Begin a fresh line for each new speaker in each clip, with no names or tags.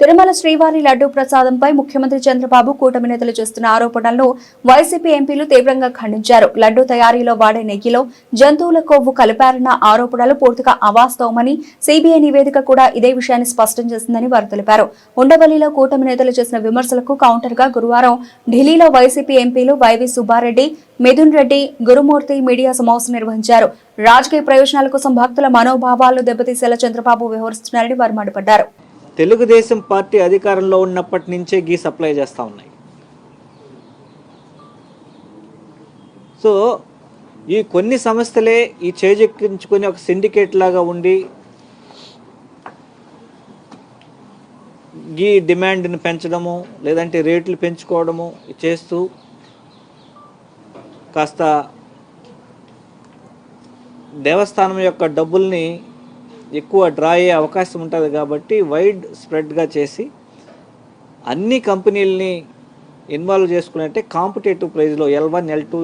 తిరుమల శ్రీవారి లడ్డూ ప్రసాదంపై ముఖ్యమంత్రి చంద్రబాబు కూటమి నేతలు చేస్తున్న ఆరోపణలను వైసీపీ ఎంపీలు తీవ్రంగా ఖండించారు. లడ్డూ తయారీలో వాడే నెయ్యిలో జంతువుల కొవ్వు కలిపారన్న ఆరోపణలు పూర్తిగా అవాస్తవమని సిబిఐ నివేదిక కూడా ఇదే విషయాన్ని స్పష్టం చేసిందని వారు తెలిపారు. ఉండవల్లిలో కూటమి నేతలు చేసిన విమర్శలకు కౌంటర్గా గురువారం ఢిల్లీలో వైసీపీ ఎంపీలు వైవి సుబ్బారెడ్డి మిథున్ రెడ్డి గురుమూర్తి మీడియా సమావేశం నిర్వహించారు. రాజకీయ ప్రయోజనాల కోసం భక్తుల మనోభావాలు దెబ్బతీసేలా చంద్రబాబు వ్యవహరిస్తున్నారని వారు మండిపడ్డారు.
తెలుగుదేశం పార్టీ అధికారంలో ఉన్నప్పటి నుంచే గీ సప్లై చేస్తూ ఉన్నాయి. సో ఈ కొన్ని సంస్థలే ఈ చేజెక్కించుకొని ఒక సిండికేట్ లాగా ఉండి గీ డిమాండ్ని పెంచడము లేదంటే రేట్లు పెంచుకోవడము చేస్తూ కాస్త దేవస్థానం యొక్క డబ్బుల్ని ఎక్కువ డ్రా అయ్యే అవకాశం ఉంటుంది కాబట్టి వైడ్ స్ప్రెడ్గా చేసి అన్ని కంపెనీలని ఇన్వాల్వ్ చేసుకున్నట్టే కాంపిటేటివ్ ప్రైజ్లో ఎల్ వన్ ఎల్ టూ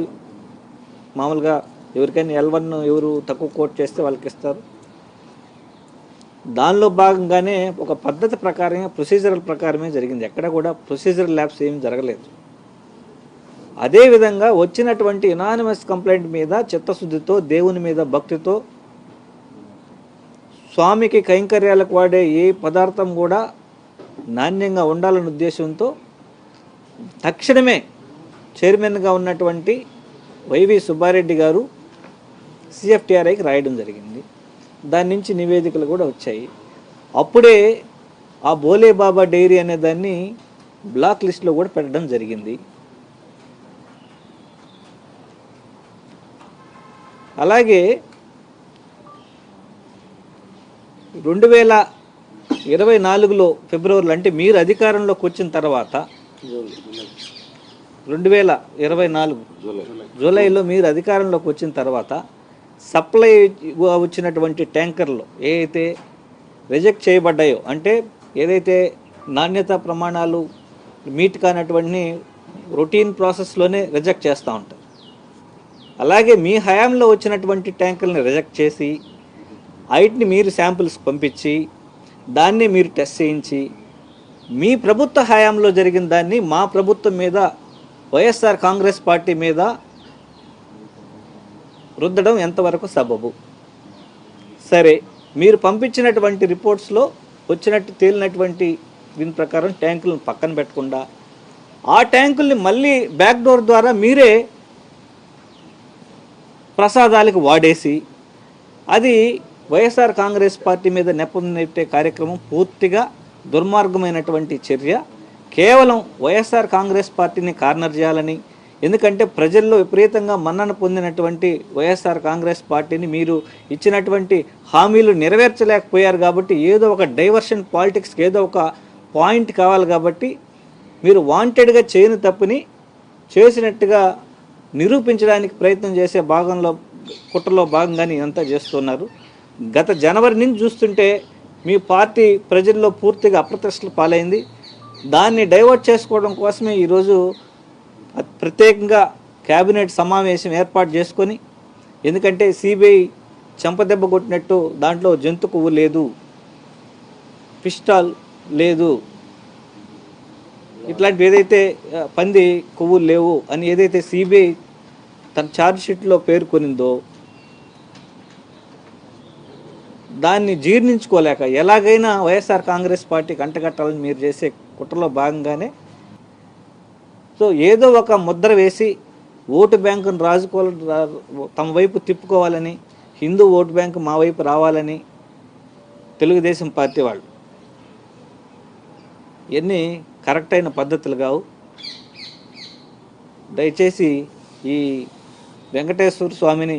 మామూలుగా ఎవరికైనా ఎల్ వన్ ఎవరు తక్కువ కోట్ చేస్తే వాళ్ళకి ఇస్తారు. దానిలో భాగంగానే ఒక పద్ధతి ప్రకారమే ప్రొసీజరల్ ప్రకారమే జరిగింది. ఎక్కడ కూడా ప్రొసీజరల్ ల్యాబ్స్ ఏమి జరగలేదు. అదేవిధంగా వచ్చినటువంటి ఇనానిమస్ కంప్లైంట్ మీద చిత్తశుద్ధితో దేవుని మీద భక్తితో స్వామికి కైంకర్యాలకు వాడే ఏ పదార్థం కూడా నాణ్యంగా ఉండాలనే ఉద్దేశంతో తక్షణమే చైర్మన్గా ఉన్నటువంటి వైవి సుబ్బారెడ్డి గారు సిఎఫ్టీఆర్ఐకి రాయడం జరిగింది. దాని నుంచి నివేదికలు కూడా వచ్చాయి. అప్పుడే ఆ బోలే బాబా డైరీ అనే దాన్ని బ్లాక్ లిస్ట్లో కూడా పెట్టడం జరిగింది. అలాగే రెండు వేల ఇరవై నాలుగులో ఫిబ్రవరిలో అంటే మీరు అధికారంలోకి వచ్చిన తర్వాత రెండు వేల ఇరవై నాలుగు జూలైలో మీరు అధికారంలోకి వచ్చిన తర్వాత సప్లై వచ్చినటువంటి ట్యాంకర్లు ఏదైతే రిజెక్ట్ చేయబడ్డాయో అంటే ఏదైతే నాణ్యత ప్రమాణాలు మీట్ కానటువంటి రొటీన్ ప్రాసెస్లోనే రిజెక్ట్ చేస్తూ ఉంటారు. అలాగే మీ హయాంలో వచ్చినటువంటి ట్యాంకుల్ని రిజెక్ట్ చేసి వాటిని మీరు శాంపిల్స్ పంపించి దాన్ని మీరు టెస్ట్ చేయించి మీ ప్రభుత్వ హయాంలో జరిగిన దాన్ని మా ప్రభుత్వం మీద వైఎస్ఆర్ కాంగ్రెస్ పార్టీ మీద రుద్దడం ఎంతవరకు సబబు? సరే మీరు పంపించినటువంటి రిపోర్ట్స్లో వచ్చినట్టు తేలినటువంటి దీని ప్రకారం ట్యాంకులను పక్కన పెట్టకుండా ఆ ట్యాంకుల్ని మళ్ళీ బ్యాక్ డోర్ ద్వారా మీరే ప్రసాదాలకు వాడేసి అది వైఎస్ఆర్ కాంగ్రెస్ పార్టీ మీద నెపం నెట్టే కార్యక్రమం పూర్తిగా దుర్మార్గమైనటువంటి చర్య. కేవలం వైఎస్ఆర్ కాంగ్రెస్ పార్టీని కార్నర్ చేయాలని ఎందుకంటే ప్రజల్లో విపరీతంగా మన్నన పొందినటువంటి వైఎస్ఆర్ కాంగ్రెస్ పార్టీని మీరు ఇచ్చినటువంటి హామీలు నెరవేర్చలేకపోయారు కాబట్టి ఏదో ఒక డైవర్షన్ పాలిటిక్స్కి ఏదో ఒక పాయింట్ కావాలి కాబట్టి మీరు వాంటెడ్గా చేయని తప్పుని చేసినట్టుగా నిరూపించడానికి ప్రయత్నం చేసే భాగంలో కుట్రలో భాగంగానే ఇదంతా చేస్తున్నారు. గత జనవరి నుంచి చూస్తుంటే మీ పార్టీ ప్రజల్లో పూర్తిగా అప్రతిష్టలు పాలైంది. దాన్ని డైవర్ట్ చేసుకోవడం కోసమే ఈరోజు ప్రత్యేకంగా కేబినెట్ సమావేశం ఏర్పాటు చేసుకొని ఎందుకంటే సిబిఐ చెంపదెబ్బ కొట్టినట్టు దాంట్లో జంతు కొవ్వు లేదు పిస్టాల్ లేదు ఇట్లాంటివి ఏదైతే పంది కొవ్వులు లేవు అని ఏదైతే సిబిఐ తన ఛార్జ్ షీట్లో పేర్కొనిందో దాన్ని జీర్ణించుకోలేక ఎలాగైనా వైఎస్ఆర్ కాంగ్రెస్ పార్టీ కంటగట్టాలని మీరు చేసే కుట్రలో భాగంగానే సో ఏదో ఒక ముద్ర వేసి ఓటు బ్యాంకును రాజుకోవాలని తమ వైపు తిప్పుకోవాలని హిందూ ఓటు బ్యాంకు మా వైపు రావాలని తెలుగుదేశం పార్టీ వాళ్ళు. ఇవన్నీ కరెక్ట్ అయిన పద్ధతులు కావు. దయచేసి ఈ వెంకటేశ్వర స్వామిని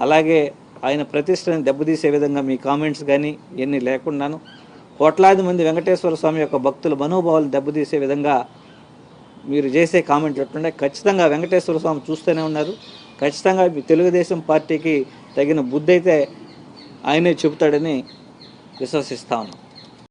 అలాగే ఆయన ప్రతిష్టని దెబ్బతీసే విధంగా మీ కామెంట్స్ కానీ ఇవన్నీ లేకుండాను కోట్లాది మంది వెంకటేశ్వర స్వామి యొక్క భక్తుల మనోభావాలు దెబ్బతీసే విధంగా మీరు చేసే కామెంట్లు ఎట్లుండే ఖచ్చితంగా వెంకటేశ్వర స్వామి చూస్తూనే ఉన్నారు. ఖచ్చితంగా మీ తెలుగుదేశం పార్టీకి తగిన బుద్ధి అయితే ఆయనే చెబుతాడని విశ్వసిస్తా ఉన్నాం.